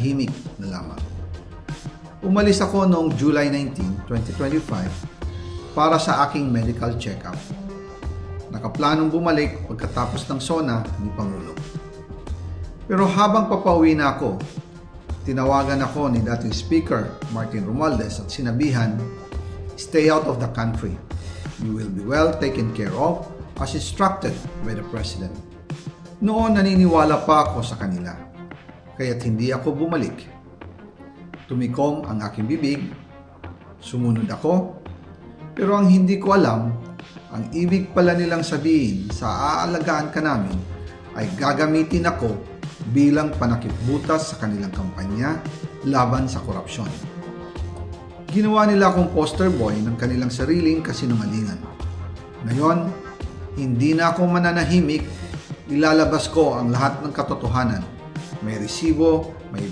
nananahimik na lamang. Umalis ako noong July 19, 2025 para sa aking medical check-up. Nakaplanong bumalik pagkatapos ng SONA ni Pangulo. Pero habang papauwi na ako, tinawagan ako ni dating Speaker Martin Romualdez at sinabihan, Stay out of the country. You will be well taken care of as instructed by the President. Noon naniniwala pa ako sa kanila, kaya't hindi ako bumalik. Tumikom ang aking bibig, sumunod ako, pero ang hindi ko alam, ang ibig pala nilang sabihin sa aalagaan ka namin ay gagamitin ako bilang panakipbutas sa kanilang kampanya laban sa korupsyon. Ginawa nila akong poster boy ng kanilang sariling kasinungalingan. Ngayon, hindi na ako mananahimik, ilalabas ko ang lahat ng katotohanan. May resibo, may